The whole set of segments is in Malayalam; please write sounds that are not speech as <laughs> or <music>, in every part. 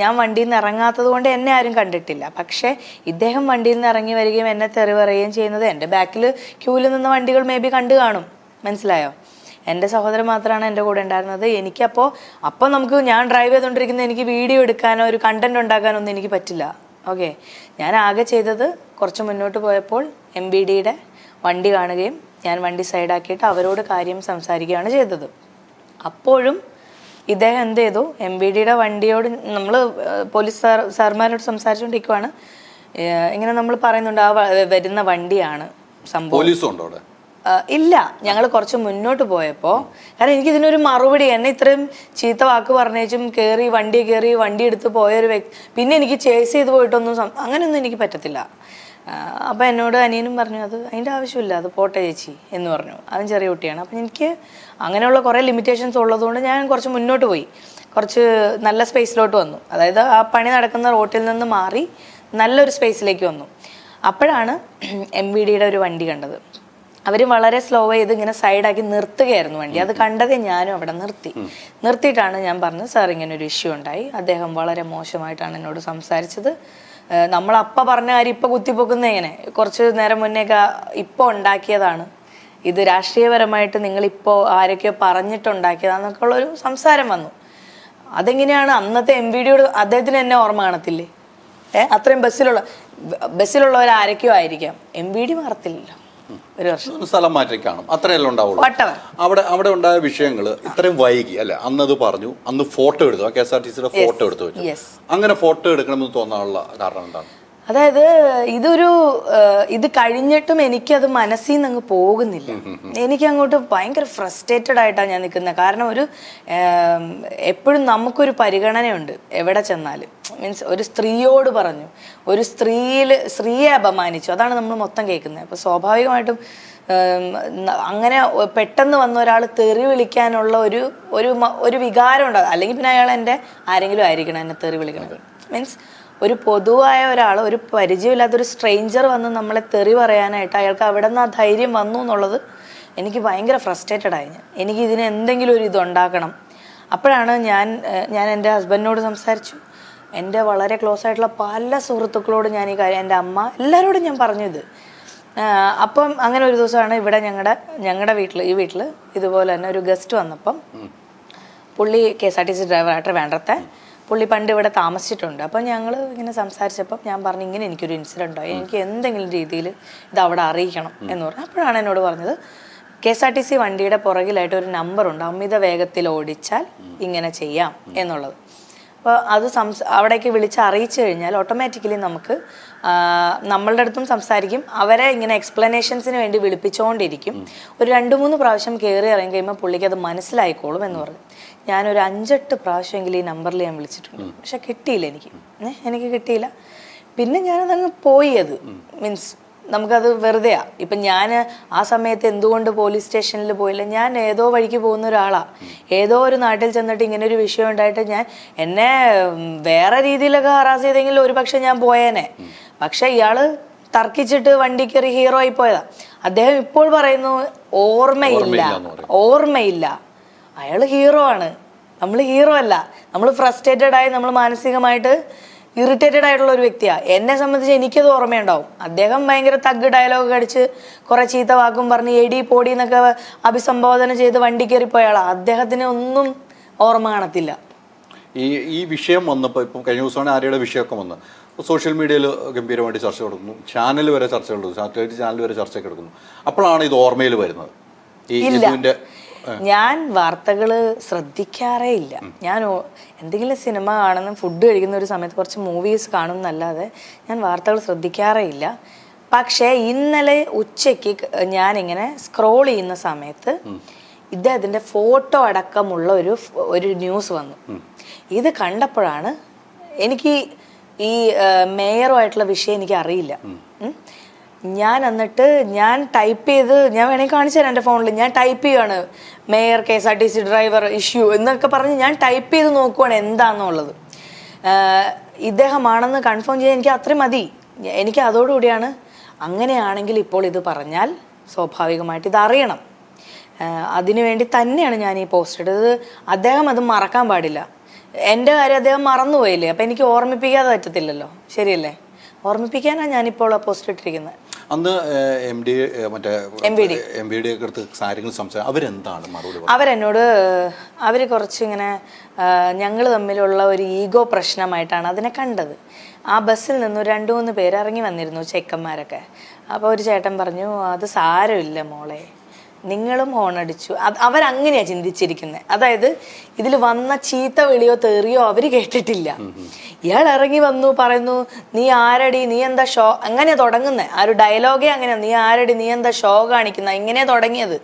ഞാൻ വണ്ടിയിൽ നിന്ന് ഇറങ്ങാത്തത് കൊണ്ട് എന്നെ ആരും കണ്ടിട്ടില്ല. പക്ഷേ ഇദ്ദേഹം വണ്ടിയിൽ നിന്ന് ഇറങ്ങി വരികയും എന്നെ തെറി പറയുകയും ചെയ്യുന്നത് എന്റെ ബാക്കിൽ ക്യൂവിൽ നിന്ന് വണ്ടികൾ മേ ബി കണ്ടു കാണും. മനസ്സിലായോ? എന്റെ സഹോദരൻ മാത്രമാണ് എന്റെ കൂടെ ഉണ്ടായിരുന്നത്. എനിക്കപ്പോൾ അപ്പോൾ നമുക്ക് ഞാൻ ഡ്രൈവ് ചെയ്തുകൊണ്ടിരിക്കുന്ന എനിക്ക് വീഡിയോ എടുക്കാനോ ഒരു കണ്ടന്റ് ഉണ്ടാക്കാനോ ഒന്നും എനിക്ക് പറ്റില്ല. ഓക്കെ ഞാൻ ആകെ ചെയ്തത് കുറച്ച് മുന്നോട്ട് പോയപ്പോൾ എം ബി ഡിയുടെ വണ്ടി കാണുകയും ഞാൻ വണ്ടി സൈഡാക്കിയിട്ട് അവരോട് കാര്യം സംസാരിക്കുകയാണ് ചെയ്തത്. അപ്പോഴും ഇദ്ദേഹം എന്ത് ചെയ്തു? എം ബി ഡിയുടെ വണ്ടിയോട് നമ്മൾ പോലീസ് സാർ സാർമാരോട് സംസാരിച്ചുകൊണ്ടിരിക്കുവാണ് ഇങ്ങനെ നമ്മൾ പറയുന്നുണ്ട് ആ വരുന്ന വണ്ടിയാണ് സംഭവം. ഇല്ല. ഞങ്ങൾ കുറച്ച് മുന്നോട്ട് പോയപ്പോൾ കാരണം എനിക്ക് ഇതിനൊരു മറുപടി എന്നെ ഇത്രയും ചീത്ത വാക്ക് പറഞ്ഞേച്ചും കയറി വണ്ടി കയറി വണ്ടി എടുത്ത് പോയൊരു വ്യക്തി പിന്നെ എനിക്ക് ചേസ് ചെയ്ത് പോയിട്ടൊന്നും അങ്ങനെയൊന്നും എനിക്ക് പറ്റത്തില്ല. അപ്പം എന്നോട് അനിയനും പറഞ്ഞു അത് അതിന്റെ ആവശ്യമില്ല അത് പോട്ടെ ചേച്ചി എന്ന് പറഞ്ഞു. അവൻ ചെറിയ കുട്ടിയാണ്. അപ്പം എനിക്ക് അങ്ങനെയുള്ള കുറേ ലിമിറ്റേഷൻസ് ഉള്ളതുകൊണ്ട് ഞാൻ കുറച്ച് മുന്നോട്ട് പോയി. കുറച്ച് നല്ല സ്പേസിലോട്ട് വന്നു. അതായത് ആ പണി നടക്കുന്ന റോട്ടിൽ നിന്ന് മാറി നല്ലൊരു സ്പേസിലേക്ക് വന്നു. അപ്പോഴാണ് എം വി ഡിയുടെ ഒരു വണ്ടി കണ്ടത്. അവർ വളരെ സ്ലോ ചെയ്ത് ഇങ്ങനെ സൈഡാക്കി നിർത്തുകയായിരുന്നു വണ്ടി. അത് കണ്ടതേ ഞാനും അവിടെ നിർത്തി. നിർത്തിയിട്ടാണ് ഞാൻ പറഞ്ഞത് സാർ ഇങ്ങനെ ഒരു ഇഷ്യൂ ഉണ്ടായി. അദ്ദേഹം വളരെ മോശമായിട്ടാണ് എന്നോട് സംസാരിച്ചത്. നമ്മൾ പറഞ്ഞ കാര്യം ഇപ്പം കുത്തിപ്പൊക്കുന്ന എങ്ങനെ കുറച്ച് നേരം മുന്നേക്ക് ഇപ്പോൾ ഉണ്ടാക്കിയതാണ്. ഇത് രാഷ്ട്രീയപരമായിട്ട് നിങ്ങളിപ്പോൾ ആരൊക്കെയോ പറഞ്ഞിട്ടുണ്ടാക്കിയതാന്നൊക്കെ ഉള്ളൊരു സംസാരം വന്നു. അതെങ്ങനെയാണ് അന്നത്തെ എം വി ഡിയോട് അദ്ദേഹത്തിന് എന്നെ ഓർമ്മ കാണത്തില്ലേ? ഏഹ് അത്രയും ബസ്സിലുള്ള ബസ്സിലുള്ളവരാരൊക്കെയോ ആയിരിക്കാം. എം വി ഡി മാറത്തില്ലല്ലോ. ഒരു വർഷം. സ്ഥലം മാറ്റി കാണും. അത്രയല്ലേ ഉണ്ടാവുള്ളൂ. വട്ടവർ. അവിടെ അവിടെ ഉണ്ടായ വിഷയങ്ങൾ ഇത്രയും വൈകി. അല്ലെ അന്ന് അത് പറഞ്ഞു. അന്ന് ഫോട്ടോ എടുത്തു കെ എസ് ആർ ടി സിയുടെ ഫോട്ടോ എടുത്തു വെച്ചു. അങ്ങനെ ഫോട്ടോ എടുക്കണമെന്ന് തോന്നാനുള്ള കാരണം എന്താണ്? അതായത് ഇതൊരു ഇത് കഴിഞ്ഞിട്ടും എനിക്കത് മനസ്സിൽ നിന്ന് അങ്ങ് പോകുന്നില്ല. എനിക്ക് അങ്ങോട്ട് ഭയങ്കര ഫ്രസ്ട്രേറ്റഡ് ആയിട്ടാണ് ഞാൻ നിൽക്കുന്നത്. കാരണം ഒരു എപ്പോഴും നമുക്കൊരു പരിഗണനയുണ്ട് എവിടെ ചെന്നാലും. മീൻസ് ഒരു സ്ത്രീയോട് പറഞ്ഞു. ഒരു സ്ത്രീയിൽ സ്ത്രീയെ അപമാനിച്ചു. അതാണ് നമ്മൾ മൊത്തം കേൾക്കുന്നത്. അപ്പോൾ സ്വാഭാവികമായിട്ടും അങ്ങനെ പെട്ടെന്ന് വന്ന ഒരാൾ തെറി വിളിക്കാനുള്ള ഒരു ഒരു ഒരു വികാരം ഉണ്ടാകും അല്ലെങ്കിൽ പിന്നെ അയാൾ എന്റെ ആരെങ്കിലും ആയിരിക്കണം എന്നെ തെറി വിളിക്കണത്. മീൻസ് ഒരു പൊതുവായ ഒരാൾ ഒരു പരിചയമില്ലാത്ത ഒരു സ്ട്രെയിഞ്ചർ വന്ന് നമ്മളെ തെറി പറയാനായിട്ട് അയാൾക്ക് അവിടെ നിന്ന് ആ ധൈര്യം വന്നു എന്നുള്ളത് എനിക്ക് ഭയങ്കര ഫ്രസ്ട്രേറ്റഡ് ആയി. ഞാൻ എനിക്ക് ഇതിന് എന്തെങ്കിലും ഒരു ഇതുണ്ടാക്കണം. അപ്പോഴാണ് ഞാൻ ഞാൻ എന്റെ ഹസ്ബൻഡിനോട് സംസാരിച്ചു. എന്റെ വളരെ ക്ലോസ് ആയിട്ടുള്ള പല സുഹൃത്തുക്കളോട് ഞാൻ ഈ കാര്യം എന്റെ അമ്മ എല്ലാവരോടും ഞാൻ പറഞ്ഞു ഇത്. അപ്പം അങ്ങനെ ഒരു ദിവസമാണ് ഇവിടെ ഞങ്ങളുടെ ഞങ്ങളുടെ വീട്ടിൽ ഈ വീട്ടിൽ ഇതുപോലെ തന്നെ ഒരു ഗസ്റ്റ് വന്നപ്പം പുള്ളി K S R T C ഡ്രൈവറായിട്ട് വേണ്ടത്തെ പുള്ളി പണ്ട് ഇവിടെ താമസിച്ചിട്ടുണ്ട്. അപ്പം ഞങ്ങൾ ഇങ്ങനെ സംസാരിച്ചപ്പം ഞാൻ പറഞ്ഞു ഇങ്ങനെ എനിക്കൊരു ഇൻസിഡന്റ് ഉണ്ടായി എനിക്ക് എന്തെങ്കിലും രീതിയിൽ ഇത് അവിടെ അറിയിക്കണം എന്ന് പറഞ്ഞു. അപ്പോഴാണ് എന്നോട് പറഞ്ഞത് K S R T C വണ്ടിയുടെ പുറകിലായിട്ട് ഒരു നമ്പറുണ്ട് അമിത വേഗത്തിൽ ഓടിച്ചാൽ ഇങ്ങനെ ചെയ്യാം എന്നുള്ളത്. അപ്പോൾ അത് സംസ് അവിടേക്ക് വിളിച്ച് അറിയിച്ചു കഴിഞ്ഞാൽ ഓട്ടോമാറ്റിക്കലി നമുക്ക് നമ്മളുടെ അടുത്തും സംസാരിക്കും. അവരെ ഇങ്ങനെ എക്സ്പ്ലനേഷൻസിന് വേണ്ടി വിളിപ്പിച്ചുകൊണ്ടിരിക്കും ഒരു രണ്ട് മൂന്ന് പ്രാവശ്യം കയറി ഇറങ്ങി കഴിയുമ്പോൾ പുള്ളിക്ക് അത് മനസ്സിലായിക്കോളും എന്ന് പറഞ്ഞു. ഞാനൊരു അഞ്ചെട്ട് പ്രാവശ്യമെങ്കിലും ഈ നമ്പറിൽ ഞാൻ വിളിച്ചിട്ടുണ്ട്. പക്ഷെ കിട്ടിയില്ല എനിക്ക്. എനിക്ക് കിട്ടിയില്ല. പിന്നെ ഞാനതങ്ങ് പോയി അത്. മീൻസ് നമുക്കത് വെറുതെയാ. ഇപ്പം ഞാൻ ആ സമയത്ത് എന്തുകൊണ്ട് പോലീസ് സ്റ്റേഷനിൽ പോയില്ല? ഞാൻ ഏതോ വഴിക്ക് പോകുന്ന ഒരാളാണ് ഏതോ ഒരു നാട്ടിൽ ചെന്നിട്ട് ഇങ്ങനെ ഒരു വിഷയം ഉണ്ടായിട്ട് ഞാൻ എന്നെ വേറെ രീതിയിലൊക്കെ ഹറാസ് ചെയ്തെങ്കിൽ ഒരു പക്ഷെ ഞാൻ പോയേനെ. പക്ഷെ ഇയാൾ തർക്കിച്ചിട്ട് വണ്ടി കയറി ഹീറോ ആയി പോയതാ. അദ്ദേഹം ഇപ്പോൾ പറയുന്നു ഓർമ്മയില്ല. ഓർമ്മയില്ല. അയാൾ ഹീറോ ആണ്. നമ്മൾ ഹീറോ അല്ല. നമ്മൾ ഫ്രസ്ട്രേറ്റഡ് ആയി നമ്മൾ മാനസികമായിട്ട് ഇറിറ്റേറ്റഡ് ആയിട്ടുള്ള ഒരു വ്യക്തിയാണ് എന്നെ സംബന്ധിച്ച് എനിക്കത് ഓർമ്മയുണ്ടാവും. അദ്ദേഹം ഭയങ്കര തഗ് ഡയലോഗ് അടിച്ച് കുറെ ചീത്ത വാക്കും പറഞ്ഞ് എടി പോടി എന്നൊക്കെ അഭിസംബോധന ചെയ്ത് വണ്ടി കയറിപ്പോയാളാണ് അദ്ദേഹത്തിന് ഒന്നും ഓർമ്മ കാണത്തില്ല. ഈ ഈ വിഷയം വന്നപ്പോൾ ഇപ്പം കഴിഞ്ഞ ദിവസമാണ് ആര്യയുടെ വിഷയമൊക്കെ വന്ന് സോഷ്യൽ മീഡിയയിൽ ഗംഭീരമായിട്ട് ചർച്ച കൊടുക്കുന്നു. ചാനൽ വരെ ചർച്ച കൊടുക്കുന്നു സാറ്റലൈറ്റ് ചാനൽ വരെ ചർച്ചയൊക്കെ എടുക്കുന്നു. അപ്പോഴാണ് ഇത് ഓർമ്മയിൽ വരുന്നത്. ഈ ഇല്ല. ഞാൻ വാർത്തകൾ ശ്രദ്ധിക്കാറേ ഇല്ല ഞാൻ എന്തെങ്കിലും സിനിമ കാണുന്ന ഫുഡ് കഴിക്കുന്ന ഒരു സമയത്ത് കുറച്ച് മൂവീസ് കാണും എന്നല്ലാതെ ഞാൻ വാർത്തകൾ ശ്രദ്ധിക്കാറേ ഇല്ല പക്ഷേ ഇന്നലെ ഉച്ചയ്ക്ക് ഞാൻ ഞാനിങ്ങനെ സ്ക്രോൾ ചെയ്യുന്ന സമയത്ത് ഇദ്ദേഹത്തിന്റെ ഫോട്ടോ അടക്കമുള്ള ഒരു ഒരു ന്യൂസ് വന്നു. ഇത് കണ്ടപ്പോഴാണ് എനിക്ക് ഈ മേയറുമായിട്ടുള്ള വിഷയം എനിക്ക് അറിയില്ല. ഞാൻ എന്നിട്ട് ഞാൻ ടൈപ്പ് ചെയ്ത് ഞാൻ വേണമെങ്കിൽ കാണിച്ചു തരാം എന്റെ ഫോണിൽ ഞാൻ ടൈപ്പ് ചെയ്യുവാണ്. Mayor K S R T C driver issue എന്നൊക്കെ പറഞ്ഞ് ഞാൻ ടൈപ്പ് ചെയ്ത് നോക്കുവാണ് എന്താണെന്നുള്ളത് ഇദ്ദേഹമാണെന്ന് കൺഫേം ചെയ്യാൻ എനിക്ക് അത്രയും മതി. എനിക്ക് അതോടുകൂടിയാണ് അങ്ങനെയാണെങ്കിൽ ഇപ്പോൾ ഇത് പറഞ്ഞാൽ സ്വാഭാവികമായിട്ട് ഇത് അറിയണം. അതിനുവേണ്ടി തന്നെയാണ് ഞാൻ ഈ പോസ്റ്റ് ഇട്ടത്. അദ്ദേഹം അത് മറക്കാൻ പാടില്ല. എന്റെ കാര്യം അദ്ദേഹം മറന്നുപോയില്ലേ? അപ്പം എനിക്ക് ഓർമ്മിപ്പിക്കാതെ പറ്റത്തില്ലല്ലോ. ശരിയല്ലേ? ഓർമ്മിപ്പിക്കാനാണ് ഞാനിപ്പോൾ ആ പോസ്റ്റ് ഇട്ടിരിക്കുന്നത്. അന്ന് എം ഡി മറ്റേ എം ബി ഡി ഒക്കെ അടുത്ത് കാര്യങ്ങൾ സംസാരിച്ചു അവരെന്താണ് മറുപടി? അവരെന്നോട് അവർ കുറച്ചിങ്ങനെ ഞങ്ങൾ തമ്മിലുള്ള ഒരു ഈഗോ പ്രശ്നമായിട്ടാണ് അതിനെ കണ്ടത്. ആ ബസ്സിൽ നിന്ന് രണ്ടു രണ്ട് മൂന്ന് പേര് ഇറങ്ങി വന്നിരുന്നു ചെക്കന്മാരൊക്കെ. അപ്പോൾ ഒരു ചേട്ടൻ പറഞ്ഞു അത് സാരമില്ല മോളെ. നിങ്ങളും ഹോണടിച്ചു അത് അവരങ്ങനെയാ ചിന്തിച്ചിരിക്കുന്നത് അതായത് ഇതിൽ വന്ന ചീത്ത വിളിയോ തെറിയോ അവർ കേട്ടിട്ടില്ല. ഇയാൾ ഇറങ്ങി വന്നു പറയുന്നു നീ ആരടി? നീ എന്താ ഷോ? അങ്ങനെ തുടങ്ങുന്നത് ആ ഒരു ഡയലോഗേ അങ്ങനെ നീ ആരടി? നീ എന്താ ഷോ കാണിക്കുന്ന? ഇങ്ങനെ തുടങ്ങിയത്.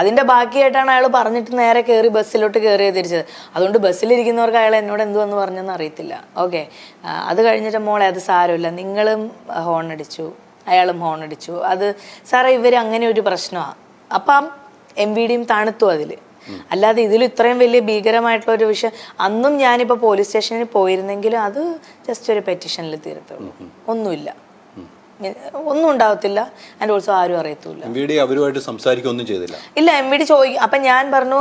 അതിന്റെ ബാക്കിയായിട്ടാണ് അയാൾ പറഞ്ഞിട്ട് നേരെ കയറി ബസ്സിലോട്ട് കയറി തിരിച്ചത്. അതുകൊണ്ട് ബസ്സിലിരിക്കുന്നവർക്ക് അയാൾ എന്നോട് എന്തു വന്ന് പറഞ്ഞെന്ന് അറിയത്തില്ല. ഓക്കെ. അത് കഴിഞ്ഞിട്ട് മോളെ അത് സാരമില്ല. നിങ്ങളും ഹോൺ അടിച്ചു അയാളും ഹോൺ അടിച്ചു അത് സാറേ ഇവർ അങ്ങനെ ഒരു പ്രശ്നമാണ് അപ്പം എം വി ഡിയും തണുത്തു അതിൽ അല്ലാതെ ഇതിൽ ഇത്രയും വലിയ ഭീകരമായിട്ടുള്ള ഒരു വിഷയം. അന്നും ഞാനിപ്പോൾ പോലീസ് സ്റ്റേഷനിൽ പോയിരുന്നെങ്കിലും അത് ജസ്റ്റ് ഒരു പെറ്റീഷനിൽ തീരത്തുള്ളൂ ഒന്നുമില്ല. ഒന്നും ഉണ്ടാവത്തില്ല. ആൻഡ് ഓൾസോ ആരും അറിയത്തില്ല. എം വി ഡി അവരുമായിട്ട് സംസാരിക്കൊന്നും ചെയ്തില്ല. ഇല്ല എം വി ഡി ചോദിക്കും. അപ്പം ഞാൻ പറഞ്ഞു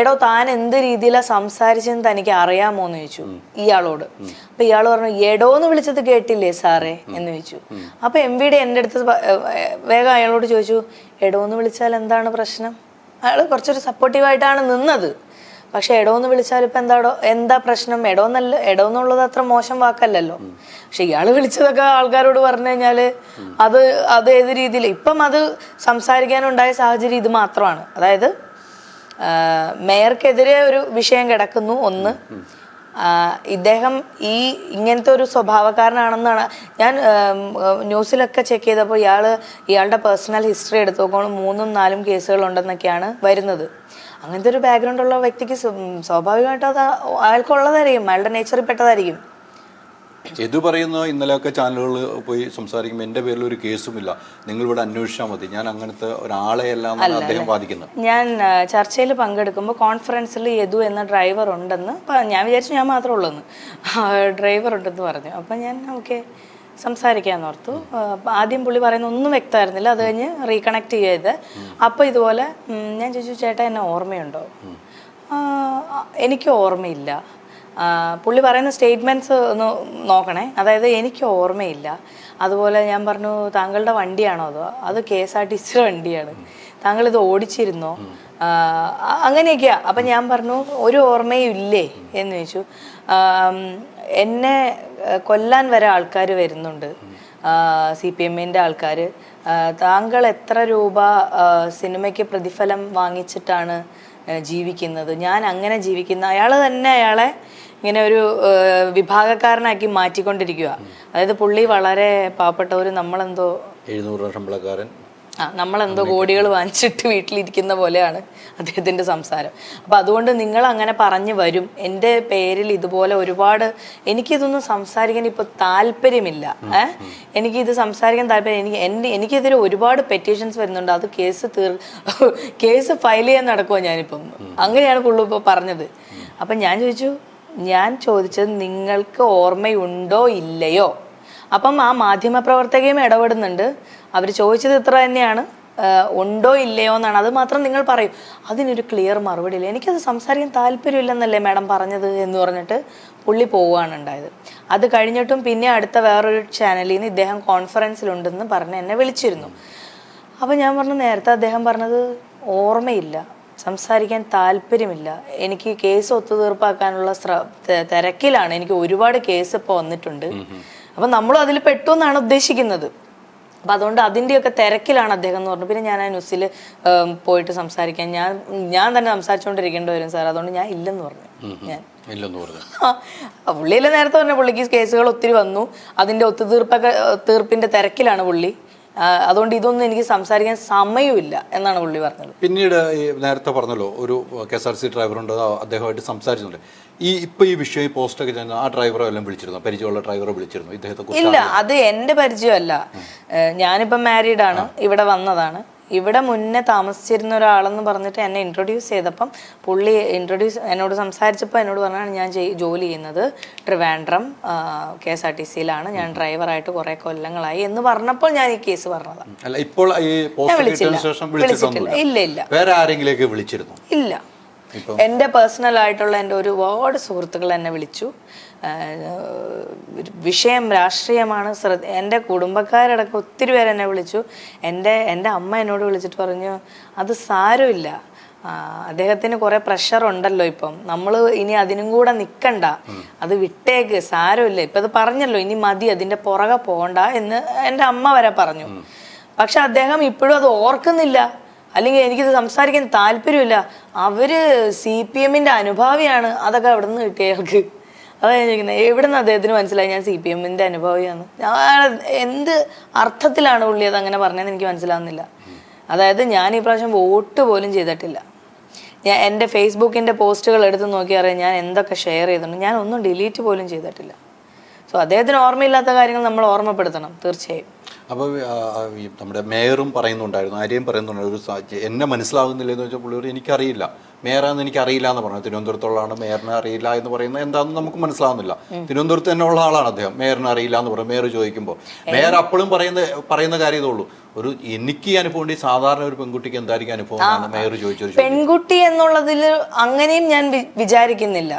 എടോ താൻ എന്ത് രീതിയിലാണ് സംസാരിച്ചെന്ന് തനിക്ക് അറിയാമോ എന്ന് ചോദിച്ചു ഇയാളോട്. അപ്പൊ ഇയാൾ പറഞ്ഞു എടോ എന്ന് വിളിച്ചത് കേട്ടില്ലേ സാറേ? എന്ന് ചോദിച്ചു. അപ്പൊ എം വി ഡി എന്റെ അടുത്ത് വേഗം അയാളോട് ചോദിച്ചു എടോ എന്ന് വിളിച്ചാൽ എന്താണ് പ്രശ്നം? അയാൾ കുറച്ചൊരു സപ്പോർട്ടീവായിട്ടാണ് നിന്നത്. പക്ഷെ എടോ എന്ന് വിളിച്ചാൽ ഇപ്പൊ എന്താടോ എന്താ പ്രശ്നം? എടോ എന്നല്ല എടോ എന്നുള്ളത് അത്ര മോശം വാക്കല്ലല്ലോ. പക്ഷെ ഇയാൾ വിളിച്ചതൊക്കെ ആൾക്കാരോട് പറഞ്ഞു കഴിഞ്ഞാൽ അത് അത് ഏത് രീതിയിൽ ഇപ്പം അത് സംസാരിക്കാനുണ്ടായ സാഹചര്യം ഇത് മാത്രമാണ്. അതായത് മേയർക്കെതിരെ ഒരു വിഷയം കിടക്കുന്നു. ഒന്ന് ഇദ്ദേഹം ഈ ഇങ്ങനത്തെ ഒരു സ്വഭാവക്കാരനാണെന്നാണ്. ഞാൻ ന്യൂസിലൊക്കെ ചെക്ക് ചെയ്തപ്പോൾ ഇയാൾ ഇയാളുടെ പേഴ്സണൽ ഹിസ്റ്ററി എടുത്തു നോക്കുമ്പോൾ മൂന്നും നാലും കേസുകളുണ്ടെന്നൊക്കെയാണ് വരുന്നത്. അങ്ങനത്തെ ഒരു ബാക്ക്ഗ്രൗണ്ട് ഉള്ള വ്യക്തിക്ക് സ്വാഭാവികമായിട്ട് അത് അയാൾക്കുള്ളതായിരിക്കും. അയാളുടെ നേച്ചറിൽ പെട്ടതായിരിക്കും. എതു പറയുന്ന ഇന്നലെയൊക്കെ ചാനലുകൾ പോയി സംസാരിക്കുമ്പോൾ എന്റെ പേരിൽ ഒരു കേസുമില്ല നിങ്ങൾ ഇവിടെ അന്വേഷിച്ചാൽ മതി. ഞാൻ അങ്ങനത്തെ ഒരാളെ എല്ലാം അദ്ദേഹം വാദിക്കുന്നത് ഞാൻ ചർച്ചയിൽ പങ്കെടുക്കുമ്പോൾ കോൺഫറൻസിൽ യദു എന്ന ഡ്രൈവർ ഉണ്ടെന്ന് ഞാൻ വിചാരിച്ചു ഞാൻ മാത്രമേ ഉള്ളൂ ഡ്രൈവർ ഉണ്ടെന്ന് പറഞ്ഞു. അപ്പം ഞാൻ ഓക്കെ സംസാരിക്കാന്ന് ഓർത്തു ആദ്യം പുള്ളി പറയുന്ന ഒന്നും വ്യക്തമായിരുന്നില്ല. അത് കഴിഞ്ഞ് റീകണക്ട് ചെയ്ത്. അപ്പോൾ ഇതുപോലെ ഞാൻ ചോദിച്ചു ചേട്ടാ എന്നെ ഓർമ്മയുണ്ടോ? എനിക്ക് ഓർമ്മയില്ല. പുള്ളി പറയുന്ന സ്റ്റേറ്റ്മെന്റ്സ് ഒന്ന് നോക്കണേ. അതായത് എനിക്ക് ഓർമ്മയില്ല. അതുപോലെ ഞാൻ പറഞ്ഞു താങ്കളുടെ വണ്ടിയാണോ അതോ? അത് കെ എസ് ആർ ടി സിയുടെ വണ്ടിയാണ്. താങ്കൾ ഇത് ഓടിച്ചിരുന്നോ അങ്ങനെയൊക്കെയാ. അപ്പം ഞാൻ പറഞ്ഞു ഒരു ഓർമ്മയും ഇല്ലേ? എന്ന് ചോദിച്ചു. എന്നെ കൊല്ലാൻ വരെ ആൾക്കാർ വരുന്നുണ്ട്. സി പി എമ്മിന്റെ ആൾക്കാർ താങ്കൾ എത്ര രൂപ സിനിമയ്ക്ക് പ്രതിഫലം വാങ്ങിച്ചിട്ടാണ് ജീവിക്കുന്നത്? ഞാൻ അങ്ങനെ ജീവിക്കുന്ന അയാൾ തന്നെ അയാളെ ഇങ്ങനെ ഒരു വിഭാഗക്കാരനാക്കി മാറ്റിക്കൊണ്ടിരിക്കുക അതായത് പുള്ളി വളരെ പാവപ്പെട്ടവർ നമ്മളെന്തോ എഴുന്നൂറ് ശമ്പളക്കാരൻ ആ നമ്മളെന്തോ കോടികൾ വാങ്ങിച്ചിട്ട് വീട്ടിലിരിക്കുന്ന പോലെയാണ് അദ്ദേഹത്തിന്റെ സംസാരം. അപ്പം അതുകൊണ്ട് നിങ്ങൾ അങ്ങനെ പറഞ്ഞു വരും. എന്റെ പേരിൽ ഇതുപോലെ ഒരുപാട് എനിക്കിതൊന്നും സംസാരിക്കാൻ ഇപ്പോൾ താല്പര്യമില്ല. ഏഹ് എനിക്കിത് സംസാരിക്കാൻ താല്പര്യം എനിക്ക് എന്റെ എനിക്കെതിരെ ഒരുപാട് പെറ്റീഷൻസ് വരുന്നുണ്ട്. അത് കേസ് തീർ <laughs> കേസ് ഫയൽ ചെയ്യാൻ നടക്കുമോ ഞാനിപ്പം? അങ്ങനെയാണ് പുള്ളു ഇപ്പോൾ പറഞ്ഞത്. അപ്പം ഞാൻ ചോദിച്ചു ഞാൻ ചോദിച്ചത് നിങ്ങൾക്ക് ഓർമ്മയുണ്ടോ ഇല്ലയോ? അപ്പം ആ മാധ്യമപ്രവർത്തകയും ഇടപെടുന്നുണ്ട്. അവർ ചോദിച്ചത് ഇത്ര തന്നെയാണ്. ഉണ്ടോ ഇല്ലയോ എന്നാണ്. അത് മാത്രം നിങ്ങൾ പറയും. അതിനൊരു ക്ലിയർ മറുപടി ഇല്ല. എനിക്കത് സംസാരിക്കാൻ താല്പര്യമില്ലെന്നല്ലേ മാഡം പറഞ്ഞത് എന്ന് പറഞ്ഞിട്ട് പുള്ളി പോവുകയാണ് ഉണ്ടായത്. അത് കഴിഞ്ഞിട്ടും പിന്നെ അടുത്ത വേറൊരു ചാനലിൽ നിന്ന് ഇദ്ദേഹം കോൺഫറൻസിലുണ്ടെന്ന് പറഞ്ഞ് എന്നെ വിളിച്ചിരുന്നു. അപ്പം ഞാൻ പറഞ്ഞു നേരത്തെ അദ്ദേഹം പറഞ്ഞത് ഓർമ്മയില്ല. സംസാരിക്കാൻ താല്പര്യമില്ല. എനിക്ക് കേസ് ഒത്തുതീർപ്പാക്കാനുള്ള തിരക്കിലാണ്. എനിക്ക് ഒരുപാട് കേസ് ഇപ്പോൾ വന്നിട്ടുണ്ട്. അപ്പം നമ്മളും അതിൽ പെട്ടു എന്നാണ് ഉദ്ദേശിക്കുന്നത്. അപ്പം അതുകൊണ്ട് അതിന്റെയൊക്കെ തിരക്കിലാണ് അദ്ദേഹം എന്ന് പറഞ്ഞു. പിന്നെ ഞാൻ ആ ന്യൂസിൽ പോയിട്ട് സംസാരിക്കാൻ ഞാൻ ഞാൻ തന്നെ സംസാരിച്ചുകൊണ്ടിരിക്കേണ്ടി വരും സാർ. അതുകൊണ്ട് ഞാൻ ഇല്ലെന്ന് പറഞ്ഞു. ഞാൻ ഇല്ലെന്ന് പറഞ്ഞു. നേരത്തെ പറഞ്ഞ പുള്ളിക്ക് കേസുകൾ ഒത്തിരി വന്നു. അതിന്റെ ഒത്തുതീർപ്പൊക്കെ തീർപ്പിന്റെ തിരക്കിലാണ് പുള്ളി. അതുകൊണ്ട് ഇതൊന്നും എനിക്ക് സംസാരിക്കാൻ സമയമില്ല എന്നാണ് പുള്ളി പറഞ്ഞത്. പിന്നീട് ഈ നേരത്തെ പറഞ്ഞല്ലോ ഒരു കെ എസ് ആർ സി ഡ്രൈവറുണ്ട് അദ്ദേഹമായിട്ട് സംസാരിച്ചിട്ടുണ്ട്. ഈ ഇപ്പൊ ഈ വിഷയം പോസ്റ്റ് ഒക്കെ ചെയ്യുന്ന ആ ഡ്രൈവറെ എല്ലാം വിളിച്ചിരുന്നു പരിചയമുള്ള ഡ്രൈവറെ വിളിച്ചിരുന്നു ഇദ്ദേഹത്തെ ഇല്ല അത് എന്റെ പരിചയമല്ല. ഞാനിപ്പോ ഞാനിപ്പം മാരീഡ് ആണ് ഇവിടെ വന്നതാണ്. ഇവിടെ മുന്നേ താമസിച്ചിരുന്ന ഒരാളെന്ന് പറഞ്ഞിട്ട് എന്നെ ഇൻട്രൊഡ്യൂസ് ചെയ്തപ്പം പുള്ളി ഇൻട്രൊഡ്യൂസ് എന്നോട് സംസാരിച്ചപ്പോൾ എന്നോട് പറഞ്ഞാണ് ഞാൻ ജോലി ചെയ്യുന്നത് Trivandrum K S R T സിയിലാണ്. ഞാൻ ഡ്രൈവറായിട്ട് കുറേ കൊല്ലങ്ങളായി എന്ന് പറഞ്ഞപ്പോൾ ഞാൻ ഈ കേസ് പറഞ്ഞതാണ്. ഇപ്പോൾ വിളിച്ചിട്ടില്ല. ഇല്ല ഇല്ല. വേറെ ആരെങ്കിലേക്ക് വിളിച്ചിരുന്നു? ഇല്ല. എന്റെ പേഴ്സണൽ ആയിട്ടുള്ള എന്റെ ഒരുപാട് സുഹൃത്തുക്കൾ എന്നെ വിളിച്ചു. വിഷയം രാഷ്ട്രീയമാണ്. ശ്രദ്ധ എന്റെ കുടുംബക്കാരടക്കം ഒത്തിരി പേര് എന്നെ വിളിച്ചു. എന്റെ എന്റെ അമ്മ എന്നോട് വിളിച്ചിട്ട് പറഞ്ഞു അത് സാരമില്ല. അദ്ദേഹത്തിന് കുറെ പ്രഷർ ഉണ്ടല്ലോ ഇപ്പം. നമ്മൾ ഇനി അതിനും കൂടെ നിൽക്കണ്ട അത് വിട്ടേക്ക്. സാരമില്ല. ഇപ്പം അത് പറഞ്ഞല്ലോ ഇനി മതി അതിന്റെ പുറകെ പോകണ്ട എന്ന് എന്റെ അമ്മ വരെ പറഞ്ഞു. പക്ഷെ അദ്ദേഹം ഇപ്പോഴും അത് ഓർക്കുന്നില്ല. അല്ലെങ്കിൽ എനിക്കിത് സംസാരിക്കാൻ താല്പര്യമില്ല. അവർ സി പി എമ്മിന്റെ അനുഭാവിയാണ്. അതൊക്കെ അവിടെ നിന്ന് കിട്ടിയ അയാൾക്ക് അതാണ് ഞാൻ ചോദിക്കുന്നത് എവിടെ നിന്ന് അദ്ദേഹത്തിന് മനസ്സിലായി ഞാൻ സി പി എമ്മിന്റെ അനുഭാവിയാണ് ഞാൻ എന്ത് അർത്ഥത്തിലാണ് പുള്ളി അത് അങ്ങനെ പറഞ്ഞതെന്ന് എനിക്ക് മനസ്സിലാവുന്നില്ല. അതായത് ഞാൻ ഈ പ്രാവശ്യം വോട്ട് പോലും ചെയ്തിട്ടില്ല. ഞാൻ എന്റെ ഫേസ്ബുക്കിന്റെ പോസ്റ്റുകൾ എടുത്ത് നോക്കിയറിയാം ഞാൻ എന്തൊക്കെ ഷെയർ ചെയ്തിട്ടുണ്ട്. ഞാൻ ഒന്നും ഡിലീറ്റ് പോലും ചെയ്തിട്ടില്ല. സോ അദ്ദേഹത്തിന് ഓർമ്മയില്ലാത്ത കാര്യങ്ങൾ നമ്മൾ ഓർമ്മപ്പെടുത്തണം തീർച്ചയായും. അപ്പോൾ നമ്മുടെ മേയറും പറയുന്നുണ്ടായിരുന്നു ആരെയും പറയുന്നുണ്ടായിരുന്നു ഒരു എന്നെ മനസ്സിലാകുന്നില്ല എന്ന് വെച്ചാൽ പുള്ളിയോട് എനിക്കറിയില്ല. മേയറാന്ന് എനിക്ക് അറിയില്ല എന്ന് പറഞ്ഞു. തിരുവനന്തപുരത്തുള്ളതാണ് മേയറിനെ അറിയില്ല എന്ന് പറയുന്നത് എന്താണെന്ന് നമുക്ക് മനസ്സിലാവുന്നില്ല. തിരുവനന്തപുരത്ത് തന്നെ ഉള്ള ആളാണ് അദ്ദേഹം. മേയറിനെ അറിയില്ല എന്ന് പറയും. മേയർ ചോദിക്കുമ്പോൾ മേയർ അപ്പോഴും പറയുന്ന പറയുന്ന കാര്യം ഇതുള്ളൂ ഉള്ളൂ. ഒരു എനിക്ക് അനുഭവം ഉണ്ട് സാധാരണ ഒരു പെൺകുട്ടിക്ക് എന്തായിരിക്കും അനുഭവം മേയർ ചോദിച്ചു പെൺകുട്ടി എന്നുള്ളതിൽ അങ്ങനെയും ഞാൻ വിചാരിക്കുന്നില്ല.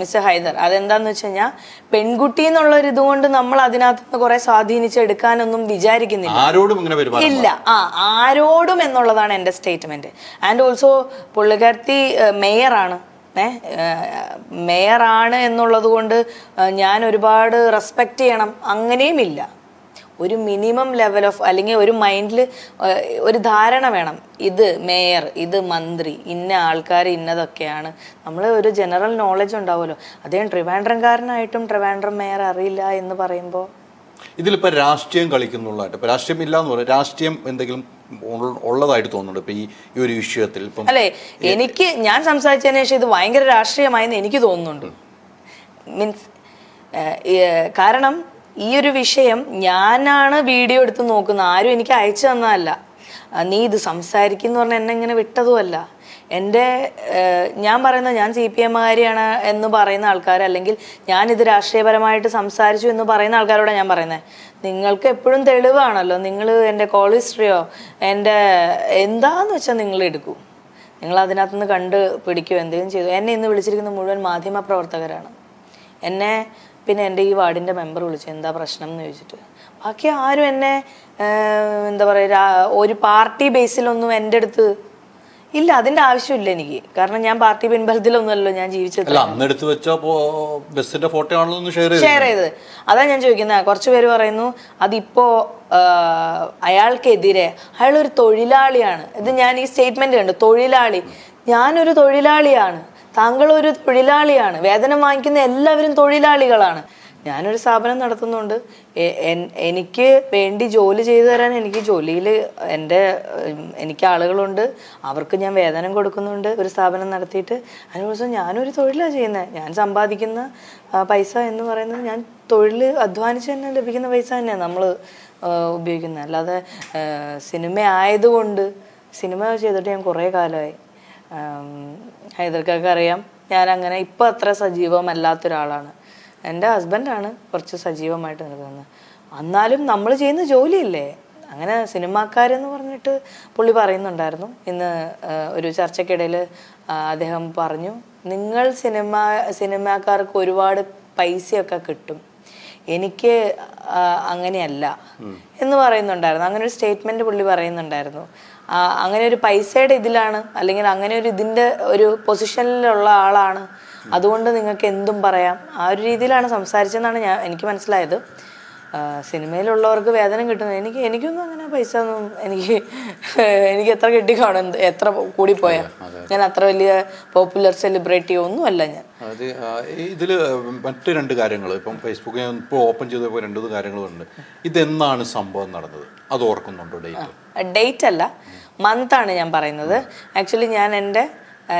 മിസ്റ്റർ ഹൈദർ അതെന്താന്ന് വെച്ച് കഴിഞ്ഞാൽ പെൺകുട്ടി എന്നുള്ള ഒരു ഇതുകൊണ്ട് നമ്മൾ അതിനകത്ത് നിന്ന് കുറെ സ്വാധീനിച്ചെടുക്കാനൊന്നും വിചാരിക്കുന്നില്ല. ആരോടും ഇങ്ങനെ ഇല്ല. ആ ആരോടും എന്നുള്ളതാണ് എന്റെ സ്റ്റേറ്റ്മെന്റ് ആൻഡ് ഓൾസോ പുള്ളിക്കാരത്തി മേയറാണ്. മേയറാണ് എന്നുള്ളത് കൊണ്ട് ഞാൻ ഒരുപാട് റെസ്പെക്റ്റ് ചെയ്യണം. അങ്ങനെയും ഇല്ല. ഒരു മിനിമം ലെവൽ ഓഫ് അല്ലെങ്കിൽ ഒരു മൈൻഡിൽ ഒരു ധാരണ വേണം. ഇത് മേയർ ഇത് മന്ത്രി ഇന്ന ആൾക്കാർ ഇന്നതൊക്കെയാണ്. നമ്മൾ ഒരു ജനറൽ നോളജ് ഉണ്ടാവുമല്ലോ. അദ്ദേഹം ട്രിവാൻഡ്രംകാരനായിട്ടും ട്രിവാൻഡ്രം മേയർ അറിയില്ല എന്ന് പറയുമ്പോൾ ഇതിലിപ്പോൾ രാഷ്ട്രീയം കളിക്കുന്നുള്ളതായിട്ട്. ഇപ്പോൾ രാഷ്ട്രീയം ഇല്ല എന്ന് പറയാം രാഷ്ട്രീയം എന്തെങ്കിലും ഉള്ളതായിട്ട് തോന്നുന്നുണ്ട്? ഇപ്പൊ ഈ ഈ ഒരു വിഷയത്തിൽ ഇപ്പം അല്ലെ എനിക്ക് ഞാൻ സംസാരിച്ചതിന് ശേഷം ഇത് ഭയങ്കര രാഷ്ട്രീയമായെന്ന് എനിക്ക് തോന്നുന്നുണ്ട്. മീൻസ് കാരണം ഈ ഒരു വിഷയം ഞാനാണ് വീഡിയോ എടുത്ത് നോക്കുന്നത്. ആരും എനിക്ക് അയച്ചു തന്നതല്ല. നീ ഇത് സംസാരിക്കുന്നു പറഞ്ഞാൽ എന്നെ ഇങ്ങനെ വിട്ടതുമല്ല. എന്റെ ഞാൻ പറയുന്നത് ഞാൻ സി പി എമ്മുകാരിയാണ് എന്ന് പറയുന്ന ആൾക്കാർ അല്ലെങ്കിൽ ഞാൻ ഞാനിത് രാഷ്ട്രീയപരമായിട്ട് സംസാരിച്ചു എന്ന് പറയുന്ന ആൾക്കാരോടാണ് ഞാൻ പറയുന്നത്. നിങ്ങൾക്ക് എപ്പോഴും തെളിവാണല്ലോ. നിങ്ങൾ എന്റെ കോൾ ഹിസ്റ്ററിയോ എന്റെ എന്താന്ന് വെച്ചാൽ നിങ്ങൾ എടുക്കൂ. നിങ്ങൾ അതിനകത്ത് നിന്ന് കണ്ട് പിടിക്കുകയോ എന്തെങ്കിലും ചെയ്തു. എന്നെ ഇന്ന് വിളിച്ചിരിക്കുന്ന മുഴുവൻ മാധ്യമ പ്രവർത്തകരാണ് എന്നെ പിന്നെ എന്റെ ഈ വാർഡിന്റെ മെമ്പർ വിളിച്ചു എന്താ പ്രശ്നം? എന്ന് ചോദിച്ചിട്ട്. ബാക്കി ആരും എന്നെ എന്താ പറയുക ഒരു പാർട്ടി ബേസിലൊന്നും എന്റെ അടുത്ത് ഇല്ല അതിന്റെ ആവശ്യമില്ല എനിക്ക്. കാരണം ഞാൻ പാർട്ടി പിൻബലത്തിലൊന്നുമല്ലോ ഞാൻ ജീവിച്ചത്. അന്നെടുത്ത് വെച്ച ബസ്സിന്റെ ഫോട്ടോ ആണല്ലോ ഷെയർ ഷെയർ ചെയ്തത്. അതാ ഞാൻ ചോദിക്കുന്നത് കുറച്ച് പേര് പറയുന്നു അതിപ്പോ അയാൾക്കെതിരെ അയാൾ ഒരു തൊഴിലാളിയാണ്. ഇത് ഞാൻ ഈ സ്റ്റേറ്റ്മെന്റ് കണ്ടു തൊഴിലാളി. ഞാനൊരു തൊഴിലാളിയാണ്. താങ്കൾ ഒരു തൊഴിലാളിയാണ്. വേതനം വാങ്ങിക്കുന്ന എല്ലാവരും തൊഴിലാളികളാണ്. ഞാനൊരു സ്ഥാപനം നടത്തുന്നുണ്ട്. എനിക്ക് വേണ്ടി ജോലി ചെയ്തു തരാൻ എനിക്ക് ജോലിയിൽ എന്റെ എനിക്ക് ആളുകളുണ്ട്. അവർക്ക് ഞാൻ വേതനം കൊടുക്കുന്നുണ്ട് ഒരു സ്ഥാപനം നടത്തിയിട്ട്. അതിന് ദിവസം ഞാനൊരു തൊഴിലാണ് ചെയ്യുന്നത്. ഞാൻ സമ്പാദിക്കുന്ന പൈസ എന്ന് പറയുന്നത് ഞാൻ തൊഴിൽ അധ്വാനിച്ച് തന്നെ ലഭിക്കുന്ന പൈസ തന്നെയാണ് നമ്മൾ ഉപയോഗിക്കുന്നത്. അല്ലാതെ സിനിമ ആയതുകൊണ്ട് സിനിമ ചെയ്തിട്ട് ഞാൻ കുറേ കാലമായി. ഹൈദർക്കൊക്കെ അറിയാം. ഞാൻ അങ്ങനെ ഇപ്പം അത്ര സജീവമല്ലാത്ത ഒരാളാണ്. എന്റെ ഹസ്ബൻഡാണ് കുറച്ച് സജീവമായിട്ട് നിൽക്കുന്നത്. എന്നാലും നമ്മൾ ചെയ്യുന്ന ജോലിയില്ലേ? അങ്ങനെ സിനിമാക്കാരെന്ന് പറഞ്ഞിട്ട് പുള്ളി പറയുന്നുണ്ടായിരുന്നു. ഇന്ന് ഒരു ചർച്ചയ്ക്കിടയിൽ അദ്ദേഹം പറഞ്ഞു നിങ്ങൾ സിനിമ സിനിമാക്കാർക്ക് ഒരുപാട് പൈസയൊക്കെ കിട്ടും. എനിക്ക് അങ്ങനെയല്ല. എന്ന് പറയുന്നുണ്ടായിരുന്നു. അങ്ങനെ ഒരു സ്റ്റേറ്റ്മെന്റ് പുള്ളി പറയുന്നുണ്ടായിരുന്നു. അങ്ങനെ ഒരു പൈസയുടെ ഇതിലാണ് അല്ലെങ്കിൽ അങ്ങനെ ഒരു ഇതിന്റെ ഒരു പൊസിഷനിലുള്ള ആളാണ്. അതുകൊണ്ട് നിങ്ങൾക്ക് എന്തും പറയാം. ആ ഒരു രീതിയിലാണ് സംസാരിച്ചതെന്നാണ് ഞാൻ എനിക്ക് മനസ്സിലായത്. സിനിമയിലുള്ളവർക്ക് വേതനം കിട്ടുന്നത്. എനിക്ക് എനിക്കൊന്നും അങ്ങനെ പൈസ ഒന്നും എനിക്ക് എനിക്ക് എത്ര കിട്ടിക്കാണോ എന്ത് എത്ര കൂടിപ്പോയാ. ഞാൻ അത്ര വലിയ പോപ്പുലർ സെലിബ്രിറ്റി ഒന്നുമല്ല ഞാൻ. അത് ഇതിൽ മറ്റു രണ്ട് കാര്യങ്ങൾ ഇപ്പം ഫേസ്ബുക്ക് ഇപ്പോൾ ഓപ്പൺ ചെയ്തപ്പോൾ രണ്ട് കാര്യങ്ങളുണ്ട്. ഇതെന്നാണ് സംഭവം നടന്നത്? അത് ഓർക്കുന്നുണ്ടോ ഡേറ്റ്? ഡേറ്റ് അല്ല. മന്ത് ആണ് ഞാൻ പറയുന്നത്. ആക്ച്വലി ഞാൻ എന്റെ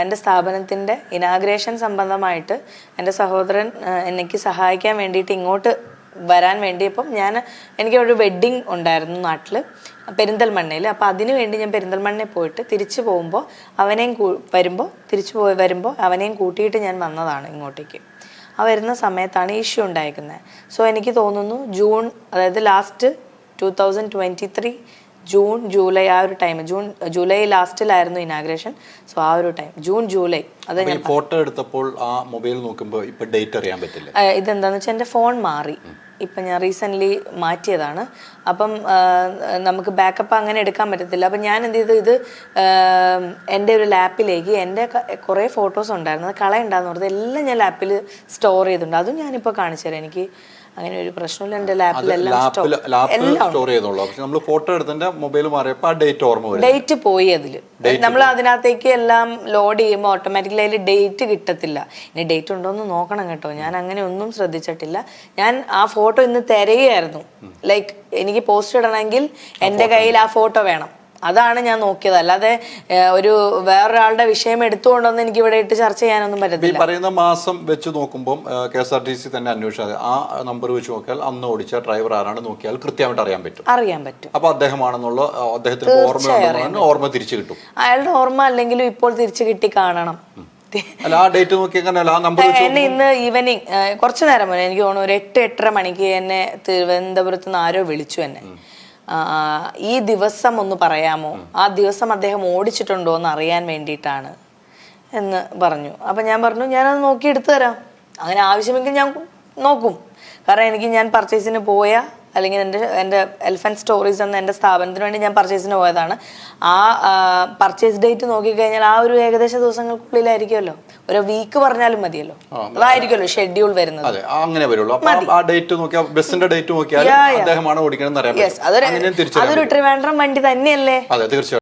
എന്റെ സ്ഥാപനത്തിന്റെ ഇനാഗ്രേഷൻ സംബന്ധമായിട്ട് എന്റെ സഹോദരൻ എനിക്ക് സഹായിക്കാൻ വേണ്ടിയിട്ട് ഇങ്ങോട്ട് വരാൻ വേണ്ടിയപ്പം ഞാൻ എനിക്ക് ഒരു വെഡ്ഡിങ് ഉണ്ടായിരുന്നു നാട്ടിൽ പെരിന്തൽമണ്ണയിൽ അപ്പോൾ അതിന് വേണ്ടി ഞാൻ പെരിന്തൽമണ്ണയിൽ പോയിട്ട് തിരിച്ചു പോകുമ്പോൾ അവനെയും വരുമ്പോൾ തിരിച്ചു പോയി വരുമ്പോൾ അവനെയും കൂട്ടിയിട്ട് ഞാൻ വന്നതാണ് ഇങ്ങോട്ടേക്ക്. ആ വരുന്ന സമയത്താണ് ഇഷ്യൂ ഉണ്ടായിരിക്കുന്നത് സോ എനിക്ക് തോന്നുന്നു ജൂൺ അതായത് last two thousand twenty three June July ആ ഒരു ടൈം ജൂൺ ജൂലൈ ലാസ്റ്റിലായിരുന്നു ഇനാഗ്രേഷൻ സോ ആ ഒരു ടൈം ജൂൺ ജൂലൈ. അത് ഞാൻ ഫോട്ടോ എടുത്തപ്പോൾ ആ മൊബൈൽ നോക്കുമ്പോൾ ഇപ്പൊ ഡേറ്റ് അറിയാൻ പറ്റില്ല. ഇതെന്താന്ന് വെച്ചാൽ എന്റെ ഫോൺ മാറി. ഇപ്പം ഞാൻ റീസെന്റ്ലി മാറ്റിയതാണ്. അപ്പം നമുക്ക് ബാക്കപ്പ് അങ്ങനെ എടുക്കാൻ പറ്റത്തില്ല. അപ്പം ഞാൻ എന്ത് ചെയ്തു? ഇത് എന്റെ ഒരു ലാപ്പിലേക്ക് എന്റെ കുറേ ഫോട്ടോസ് ഉണ്ടായിരുന്നു. അത് കളയുണ്ടാന്ന് പറഞ്ഞത് എല്ലാം ഞാൻ ലാപ്പിൽ സ്റ്റോർ ചെയ്തിട്ടുണ്ട്. അതും ഞാനിപ്പോൾ കാണിച്ചു തരാം. എനിക്ക് അങ്ങനെ ഒരു പ്രശ്നമില്ല. എന്റെ ലാപ്പിലെല്ലാം സ്റ്റോർ ചെയ്തോളൂ. പക്ഷെ നമ്മൾ ഫോട്ടോ എടുത്തതിന്റെ മൊബൈൽ മാറിയപ്പോൾ ആ ഡേറ്റ് ഓർമ്മ വരും. ഡേറ്റ് പോയി അതിൽ നമ്മൾ അതിനകത്തേക്ക് എല്ലാം ലോഡ് ചെയ്യുമ്പോൾ ഓട്ടോമാറ്റിക്കലി അതിൽ ഡേറ്റ് കിട്ടത്തില്ല. ഇനി ഡേറ്റ് ഉണ്ടോ എന്ന് നോക്കണം കേട്ടോ. ഞാൻ അങ്ങനെ ഒന്നും ശ്രദ്ധിച്ചിട്ടില്ല. ഞാൻ ആ ഫോട്ടോ ഇന്ന് തിരയായിരുന്നു ലൈക്ക് എനിക്ക് പോസ്റ്റ് ഇടണമെങ്കിൽ എന്റെ കയ്യിൽ ആ ഫോട്ടോ വേണം. അതാണ് ഞാൻ നോക്കിയത്. അല്ലാതെ ഒരു വേറൊരാളുടെ വിഷയം എടുത്തുകൊണ്ടൊന്നും എനിക്ക് ഇവിടെ ഇട്ട് ചർച്ച ചെയ്യാനൊന്നും ഈ പറ്റത്തില്ല. പറയുന്ന മാസം വെച്ച് നോക്കുമ്പോൾ K S R T C തന്നെ അന്വേഷിച്ചാൽ ആ നമ്പർ വെച്ച് നോക്കിയാൽ അന്ന് ഓടിച്ച ഡ്രൈവർ ആരാണ് നോക്കിയാൽ കൃത്യമായിട്ട് അറിയാൻ പറ്റും. അറിയാൻ പറ്റും. അപ്പൊ അദ്ദേഹമാണെന്നുള്ള അദ്ദേഹത്തിന് ഓർമ്മ ഓർമ്മ തിരിച്ചു കിട്ടും. അയാളുടെ ഓർമ്മ അല്ലെങ്കിലും ഇപ്പോൾ തിരിച്ചു കിട്ടി കാണണം. എന്നെ ഇന്ന് ഈവനിങ് കുറച്ചു നേരം മുന്നേ എനിക്ക് തോന്നുന്നു ഒരു എട്ട് എട്ടര മണിക്ക് എന്നെ തിരുവനന്തപുരത്ത് നിന്ന് ആരോ വിളിച്ചു എന്നെ. ഈ ദിവസം ഒന്ന് പറയാമോ? ആ ദിവസം അദ്ദേഹം ഓടിച്ചിട്ടുണ്ടോ എന്ന് അറിയാൻ വേണ്ടിയിട്ടാണ് എന്ന് പറഞ്ഞു. അപ്പം ഞാൻ പറഞ്ഞു ഞാനത് നോക്കി എടുത്തു തരാം. അങ്ങനെ ആവശ്യമെങ്കിൽ ഞാൻ നോക്കും. കാരണം എനിക്ക് ഞാൻ പർച്ചേസിന് പോയ അല്ലെങ്കിൽ എന്റെ എന്റെ എൽഫൻ സ്റ്റോറീസ് എന്ന എന്റെ സ്ഥാപനത്തിന് വേണ്ടി ഞാൻ പർച്ചേസിന് പോയതാണ്. ആ പർച്ചേസ് ഡേറ്റ് നോക്കിക്കഴിഞ്ഞാൽ ആ ഒരു ഏകദേശ ദിവസങ്ങൾക്കുള്ളിലായിരിക്കുമല്ലോ. ഒരു വീക്ക് പറഞ്ഞാലും മതിയല്ലോ. അതായിരിക്കുമല്ലോ ഷെഡ്യൂൾ വരുന്നത്. അങ്ങനെ വരുള്ളൂ. ആ- ഡേറ്റ് നോക്കിയാൽ ബസ്സിന്റെ ഡേറ്റ് നോക്കിയാൽ. അദ്ദേഹമാണ് അതൊരു അതൊരു ട്രിവാൻഡ്രം വണ്ടി തന്നെയല്ലേ? അതെ തീർച്ചയായും